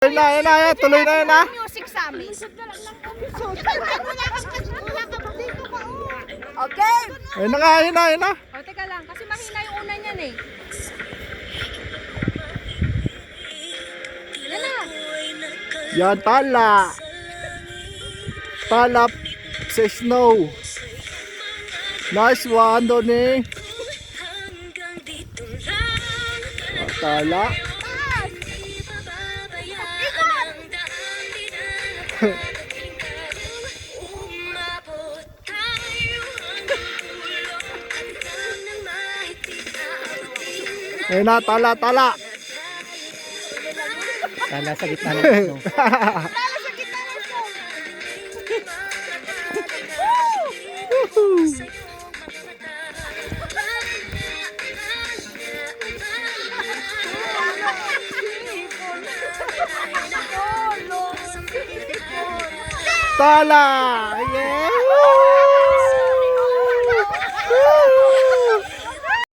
Ayun na, ayun na, ayun. Tuloy na. Music sa amin. Okay. Ayun na nga, ayun na, ayun na. O, teka lang. Kasi mahina yung una niyan eh. Yan na. Yan, tala. Tala sa snow. Nice one, Donnie. Tala. Ayun na, tala, tala. Tala sa gitna ng snow. Lalo sa gitna ng snow. Tola! Yeah!